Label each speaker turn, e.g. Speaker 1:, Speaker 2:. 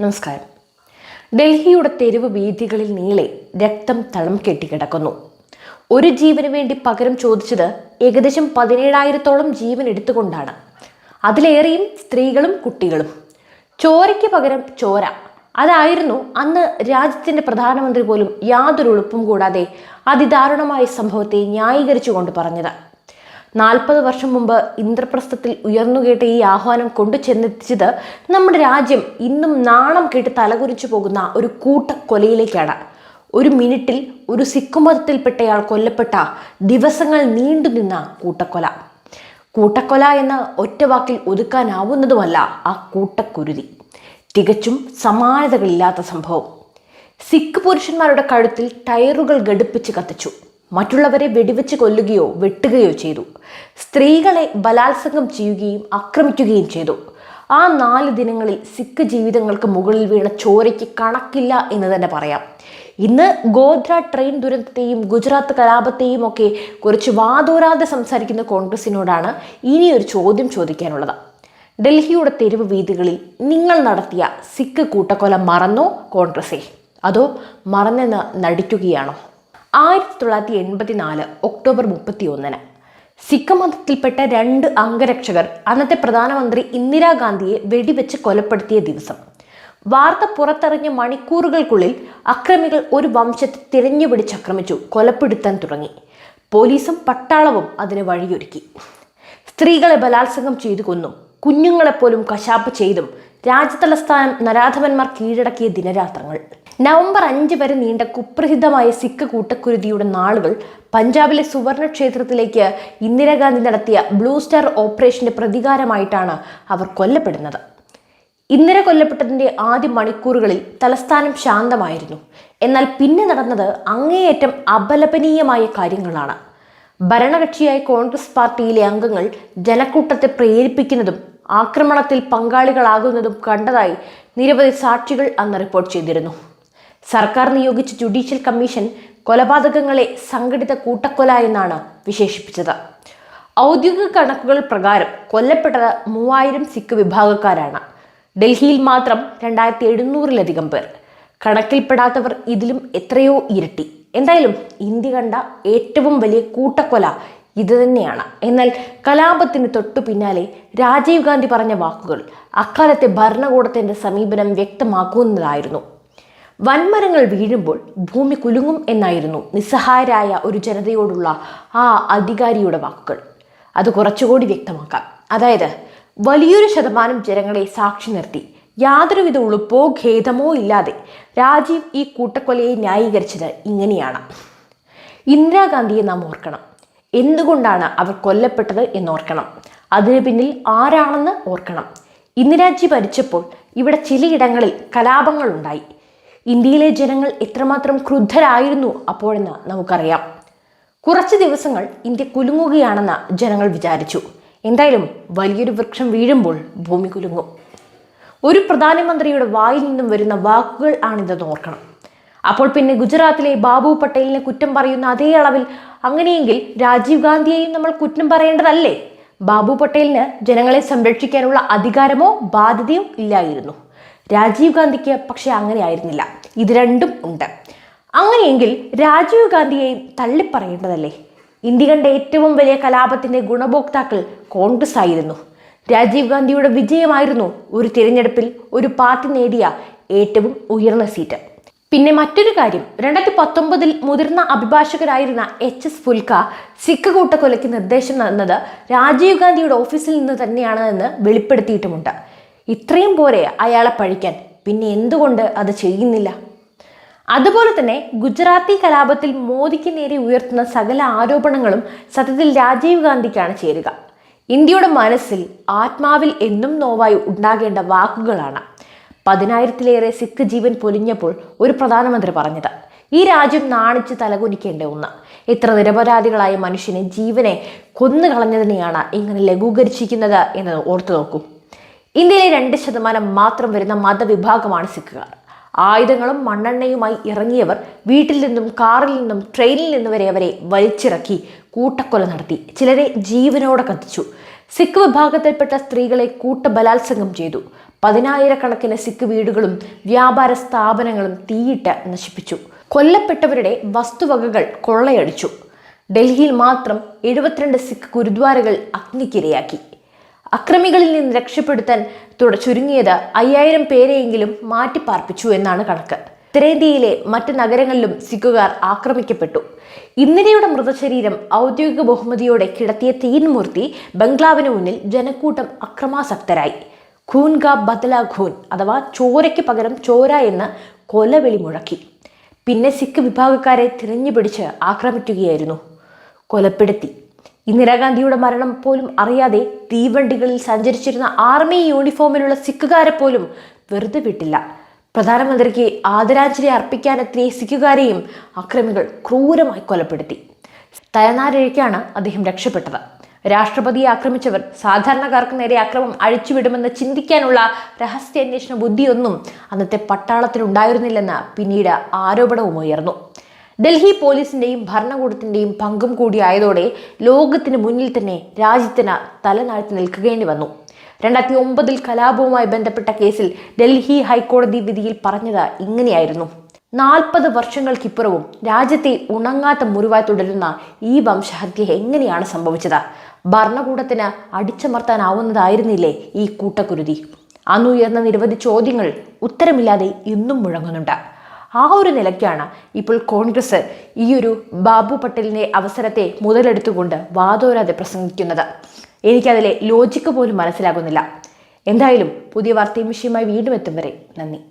Speaker 1: നമസ്കാരം. ഡൽഹിയുടെ തെരുവ് വീഥികളിൽ നീളെ രക്തം തളം കെട്ടിക്കിടക്കുന്നു. ഒരു ജീവന് വേണ്ടി പകരം ചോദിച്ചത് ഏകദേശം പതിനേഴായിരത്തോളം ജീവൻ എടുത്തുകൊണ്ടാണ്. അതിലേറെയും സ്ത്രീകളും കുട്ടികളും. ചോരയ്ക്ക് പകരം ചോര. അതായിരുന്നു അന്ന് രാജ്യത്തിന്റെ പ്രധാനമന്ത്രി പോലും യാതൊരു ഉളുപ്പും കൂടാതെ അതിദാരുണമായ സംഭവത്തെ ന്യായീകരിച്ചുകൊണ്ട് പറഞ്ഞത്. നാൽപ്പത് വർഷം മുമ്പ് ഇന്ദ്രപ്രസ്ഥത്തിൽ ഉയർന്നുകേട്ട ഈ ആഹ്വാനം കൊണ്ടു ചെന്നെത്തിച്ചത് നമ്മുടെ രാജ്യം ഇന്നും നാണം കേട്ട് തലകുരിച്ചു പോകുന്ന ഒരു കൂട്ടക്കൊലയിലേക്കാണ്. ഒരു മിനിറ്റിൽ ഒരു സിഖ് മതത്തിൽപ്പെട്ടയാൾ കൊല്ലപ്പെട്ട ദിവസങ്ങൾ നീണ്ടുനിന്ന കൂട്ടക്കൊല. കൂട്ടക്കൊല എന്ന ഒറ്റ വാക്കിൽ ഒതുക്കാനാവുന്നതുമല്ല ആ കൂട്ടക്കുരുതി. തികച്ചും സമാനതകളില്ലാത്ത സംഭവം. സിഖ് പുരുഷന്മാരുടെ കഴുത്തിൽ ടയറുകൾ ഘടിപ്പിച്ച് കത്തിച്ചു. മറ്റുള്ളവരെ വെടിവെച്ച് കൊല്ലുകയോ വെട്ടുകയോ ചെയ്തു. സ്ത്രീകളെ ബലാത്സംഗം ചെയ്യുകയും ആക്രമിക്കുകയും ചെയ്തു. ആ നാല് ദിനങ്ങളിൽ സിഖ് ജീവിതങ്ങൾക്ക് മുകളിൽ വീണ ചോരയ്ക്ക് കണക്കില്ല എന്ന് തന്നെ പറയാം. ഇന്ന് ഗോധ്ര ട്രെയിൻ ദുരന്തത്തെയും ഗുജറാത്ത് കലാപത്തെയും ഒക്കെ കുറച്ച് വാതോരാതെ സംസാരിക്കുന്ന കോൺഗ്രസിനോടാണ് ഇനിയൊരു ചോദ്യം ചോദിക്കാനുള്ളത്. ഡൽഹിയുടെ തെരുവ് വീതികളിൽ നിങ്ങൾ നടത്തിയ സിഖ് കൂട്ടക്കൊല മറന്നോ കോൺഗ്രസേ? അതോ മറന്നെന്ന് നടിക്കുകയാണോ? ആയിരത്തി തൊള്ളായിരത്തി എൺപത്തി നാല് ഒക്ടോബർ മുപ്പത്തി ഒന്നിന് സിഖ് മതത്തിൽപ്പെട്ട രണ്ട് അംഗരക്ഷകർ അന്നത്തെ പ്രധാനമന്ത്രി ഇന്ദിരാഗാന്ധിയെ വെടിവെച്ച് കൊലപ്പെടുത്തിയ ദിവസം. വാർത്ത പുറത്തറിഞ്ഞ മണിക്കൂറുകൾക്കുള്ളിൽ അക്രമികൾ ഒരു വംശത്തെ തിരഞ്ഞുപിടിച്ച് ആക്രമിച്ചു കൊലപ്പെടുത്താൻ തുടങ്ങി. പോലീസും പട്ടാളവും അതിന് വഴിയൊരുക്കി. സ്ത്രീകളെ ബലാത്സംഗം ചെയ്തു കൊന്നും കുഞ്ഞുങ്ങളെപ്പോലും കശാപ്പ് ചെയ്തും രാജ്യതലസ്ഥാനം നരാധവന്മാർ കീഴടക്കിയ ദിനരാത്രങ്ങൾ. നവംബർ അഞ്ച് വരെ നീണ്ട കുപ്രസിദ്ധമായ സിഖ് കൂട്ടക്കുരുതിയുടെ നാളുകൾ പഞ്ചാബിലെ സുവർണ ക്ഷേത്രത്തിലേക്ക് ഇന്ദിരാഗാന്ധി നടത്തിയ ബ്ലൂ സ്റ്റാർ ഓപ്പറേഷന്റെ പ്രതികാരമായിട്ടാണ് അവർ കൊല്ലപ്പെടുന്നത്. ഇന്ദിര കൊല്ലപ്പെട്ടതിന്റെ ആദ്യ മണിക്കൂറുകളിൽ തലസ്ഥാനം ശാന്തമായിരുന്നു. എന്നാൽ പിന്നെ നടന്നത് അങ്ങേയറ്റം അപലപനീയമായ കാര്യങ്ങളാണ്. ഭരണകക്ഷിയായ കോൺഗ്രസ് പാർട്ടിയിലെ അംഗങ്ങൾ ജനക്കൂട്ടത്തെ പ്രേരിപ്പിക്കുന്നതും ആക്രമണത്തിൽ പങ്കാളികളാകുന്നതും കണ്ടതായി നിരവധി സാക്ഷികൾ അന്ന് റിപ്പോർട്ട് ചെയ്തിരുന്നു. സർക്കാർ നിയോഗിച്ച ജുഡീഷ്യൽ കമ്മീഷൻ കൊലപാതകങ്ങളെ സംഘടിത കൂട്ടക്കൊല എന്നാണ് വിശേഷിപ്പിച്ചത്. ഔദ്യോഗിക കണക്കുകൾ പ്രകാരം കൊല്ലപ്പെട്ടത് മൂവായിരം സിഖ് വിഭാഗക്കാരാണ്. ഡൽഹിയിൽ മാത്രം രണ്ടായിരത്തി എഴുന്നൂറിലധികം പേർ. കണക്കിൽപ്പെടാത്തവർ ഇതിലും എത്രയോ ഇരട്ടി. എന്തായാലും ഇന്ത്യ കണ്ട ഏറ്റവും വലിയ കൂട്ടക്കൊല ഇത് തന്നെയാണ്. എന്നാൽ കലാപത്തിന് തൊട്ടു പിന്നാലെ രാജീവ് ഗാന്ധി പറഞ്ഞ വാക്കുകൾ അക്കാലത്തെ ഭരണകൂടത്തിന്റെ സമീപനം വ്യക്തമാക്കുന്നതായിരുന്നു. വൻമരങ്ങൾ വീഴുമ്പോൾ ഭൂമി കുലുങ്ങും എന്നായിരുന്നു നിസ്സഹായരായ ഒരു ജനതയോടുള്ള ആ അധികാരിയുടെ വാക്കുകൾ. അത് കുറച്ചുകൂടി വ്യക്തമാക്കാം. അതായത് വലിയൊരു ശതമാനം ജനങ്ങളെ സാക്ഷി നിർത്തി. യാതൊരുവിധ ഉളുപ്പോ ഖേദമോ ഇല്ലാതെ രാജീവ് ഈ കൂട്ടക്കൊലയെ ന്യായീകരിച്ചത് ഇങ്ങനെയാണ്. ഇന്ദിരാഗാന്ധിയെ നാം ഓർക്കണം. എന്തുകൊണ്ടാണ് അവർ കൊല്ലപ്പെട്ടത് എന്നോർക്കണം. അതിനു പിന്നിൽ ആരാണെന്ന് ഓർക്കണം. ഇന്ദിരാജി ഭരിച്ചപ്പോൾ ഇവിടെ ചിലയിടങ്ങളിൽ കലാപങ്ങൾ ഉണ്ടായി ഇന്ത്യയിലെ ജനങ്ങൾ എത്രമാത്രം ക്രുദ്ധരായിരുന്നു അപ്പോഴെന്ന് നമുക്കറിയാം. കുറച്ച് ദിവസങ്ങൾ ഇന്ത്യ കുലുങ്ങുകയാണെന്ന് ജനങ്ങൾ വിചാരിച്ചു. എന്തായാലും വലിയൊരു വൃക്ഷം വീഴുമ്പോൾ ഭൂമി കുലുങ്ങും. ഒരു പ്രധാനമന്ത്രിയുടെ വായിൽ നിന്നും വരുന്ന വാക്കുകൾ ആണിതെന്ന് ഓർക്കണം. അപ്പോൾ പിന്നെ ഗുജറാത്തിലെ ബാബു പട്ടേലിനെ കുറ്റം പറയുന്ന അതേ അളവിൽ അങ്ങനെയെങ്കിൽ രാജീവ് ഗാന്ധിയെയും നമ്മൾ കുറ്റം പറയേണ്ടതല്ലേ? ബാബു പട്ടേലിന് ജനങ്ങളെ സംരക്ഷിക്കാനുള്ള അധികാരമോ ബാധ്യതയോ ഇല്ലായിരുന്നു. രാജീവ് ഗാന്ധിക്ക് പക്ഷെ അങ്ങനെ ആയിരുന്നില്ല ഇത് രണ്ടും ഉണ്ട്. അങ്ങനെയെങ്കിൽ രാജീവ് ഗാന്ധിയെയും തള്ളിപ്പറയേണ്ടതല്ലേ? ഇന്ത്യ കണ്ട ഏറ്റവും വലിയ കലാപത്തിന്റെ ഗുണഭോക്താക്കൾ കോൺഗ്രസ് ആയിരുന്നു രാജീവ് ഗാന്ധിയുടെ വിജയമായിരുന്നു ഒരു തിരഞ്ഞെടുപ്പിൽ ഒരു പാർട്ടി നേടിയ ഏറ്റവും ഉയർന്ന സീറ്റ്. പിന്നെ മറ്റൊരു കാര്യം രണ്ടായിരത്തി പത്തൊമ്പതിൽ മുതിർന്ന അഭിഭാഷകരായിരുന്ന എച്ച് എസ് ഫുൽക്ക സിഖ് കൂട്ടക്കൊലയ്ക്ക് നിർദ്ദേശം തന്നത് രാജീവ് ഗാന്ധിയുടെ ഓഫീസിൽ നിന്ന് തന്നെയാണ് എന്ന് വെളിപ്പെടുത്തിയിട്ടുമുണ്ട്. ഇത്രയും പോരെ അയാളെ പഴിക്കാൻ പിന്നെ എന്തുകൊണ്ട് അത് ചെയ്യുന്നില്ല? അതുപോലെ തന്നെ ഗുജറാത്തി കലാപത്തിൽ മോദിക്ക് നേരെ ഉയർത്തുന്ന സകല ആരോപണങ്ങളും സത്യത്തിൽ രാജീവ് ഗാന്ധിക്കാണ് ചേരുക. ഇന്ത്യയുടെ മനസ്സിൽ ആത്മാവിൽ എന്നും നോവായി ഉണ്ടാകേണ്ട വാക്കുകളാണ്. പതിനായിരത്തിലേറെ സിഖ് ജീവൻ പൊലിഞ്ഞപ്പോൾ ഒരു പ്രധാനമന്ത്രി പറഞ്ഞത് ഈ രാജ്യം നാണിച്ച് തലകുനിക്കേണ്ട ഒന്ന്. ഇത്ര നിരപരാധികളായ മനുഷ്യനെ ജീവനെ കൊന്നു കളഞ്ഞതിനെയാണ് ഇങ്ങനെ ലഘൂകരിച്ചിരിക്കുന്നത് എന്ന് ഓർത്തു നോക്കൂ. ഇന്ത്യയിലെ രണ്ട് ശതമാനം മാത്രം വരുന്ന മതവിഭാഗമാണ് സിഖുകാർ. ആയുധങ്ങളും മണ്ണെണ്ണയുമായി ഇറങ്ങിയവർ വീട്ടിൽ നിന്നും കാറിൽ നിന്നും ട്രെയിനിൽ നിന്നും വരെ അവരെ വലിച്ചിറക്കി കൂട്ടക്കൊല നടത്തി. ചിലരെ ജീവനോടെ കത്തിച്ചു. സിഖ് വിഭാഗത്തിൽപ്പെട്ട സ്ത്രീകളെ കൂട്ടബലാത്സംഗം ചെയ്തു. പതിനായിരക്കണക്കിന് സിഖ് വീടുകളും വ്യാപാര സ്ഥാപനങ്ങളും തീയിട്ട് നശിപ്പിച്ചു. കൊല്ലപ്പെട്ടവരുടെ വസ്തുവകകൾ കൊള്ളയടിച്ചു. ഡൽഹിയിൽ മാത്രം എഴുപത്തിരണ്ട് സിഖ് ഗുരുദ്വാരകൾ അഗ്നിക്കിരയാക്കി. അക്രമികളിൽ നിന്ന് രക്ഷപ്പെടുത്താൻ തുട ചുരുങ്ങിയത് അയ്യായിരം പേരെയെങ്കിലും മാറ്റിപ്പാർപ്പിച്ചു എന്നാണ് കണക്ക്. ഉത്തരേന്ത്യയിലെ മറ്റ് നഗരങ്ങളിലും സിഖുകാർ ആക്രമിക്കപ്പെട്ടു. ഇന്ദിരയുടെ മൃതശരീരം ഔദ്യോഗിക ബഹുമതിയോടെ കിടത്തിയ തീൻമൂർത്തി ബംഗ്ലാവിന് മുന്നിൽ ജനക്കൂട്ടം അക്രമാസക്തരായി. ഖൂൻ ഗാ ബദല ഖൂൻ അഥവാ ചോരയ്ക്ക് പകരം ചോര എന്ന് കൊലവിളി മുഴക്കി. പിന്നെ സിഖ് വിഭാഗക്കാരെ തിരഞ്ഞുപിടിച്ച് ആക്രമിക്കുകയായിരുന്നു. കൊലപ്പെടുത്തി. ഇന്ദിരാഗാന്ധിയുടെ മരണം പോലും അറിയാതെ തീവണ്ടികളിൽ സഞ്ചരിച്ചിരുന്ന ആർമി യൂണിഫോമിലുള്ള സിഖുകാരെ പോലും വെറുതെ വിട്ടില്ല. പ്രധാനമന്ത്രിക്ക് ആദരാഞ്ജലി അർപ്പിക്കാനെത്തിയ സിഖുകാരെയും അക്രമികൾ ക്രൂരമായി കൊലപ്പെടുത്തി. തലനാരിഴയ്ക്കാണ് അദ്ദേഹം രക്ഷപ്പെട്ടത്. രാഷ്ട്രപതിയെ ആക്രമിച്ചവർ സാധാരണക്കാർക്ക് നേരെ അക്രമം അഴിച്ചുവിടുമെന്ന് ചിന്തിക്കാനുള്ള രഹസ്യാന്വേഷണ ബുദ്ധിയൊന്നും അന്നത്തെ പട്ടാളത്തിലുണ്ടായിരുന്നില്ലെന്ന് പിന്നീട് ആരോപണവും ഉയർന്നു. ഡൽഹി പോലീസിന്റെയും ഭരണകൂടത്തിന്റെയും പങ്കും കൂടിയായതോടെ ലോകത്തിന് മുന്നിൽ തന്നെ രാജ്യത്തിന് തലനാഴ്ത്തി നിൽക്കേണ്ടി വന്നു. രണ്ടായിരത്തി ഒമ്പതിൽ കലാപവുമായി ബന്ധപ്പെട്ട കേസിൽ ഡൽഹി ഹൈക്കോടതി വിധിയിൽ പറഞ്ഞത് ഇങ്ങനെയായിരുന്നു. നാൽപ്പത് വർഷങ്ങൾക്കിപ്പുറവും രാജ്യത്തെ ഉണങ്ങാത്ത മുറിവായി തുടരുന്ന ഈ വംശഹത്യ എങ്ങനെയാണ് സംഭവിച്ചത്? ഭരണകൂടത്തിന് അടിച്ചമർത്താനാവുന്നതായിരുന്നില്ലേ ഈ കൂട്ടക്കുരുതി? അന്നുയർന്ന നിരവധി ചോദ്യങ്ങൾ ഉത്തരമില്ലാതെ ഇന്നും മുഴങ്ങുന്നുണ്ട്. ആ ഒരു നിലയ്ക്കാണ് ഇപ്പോൾ കോൺഗ്രസ് ഈ ഒരു ബാബു പട്ടേലിന്റെ അവസരത്തെ മുതലെടുത്തുകൊണ്ട് വാദോരാതെ പ്രസംഗിക്കുന്നത്. എനിക്കതിലെ ലോജിക്ക് പോലും മനസ്സിലാകുന്നില്ല. എന്തായാലും പുതിയ വാർത്തയും വിഷയമായി വീണ്ടും എത്തും വരെ. നന്ദി.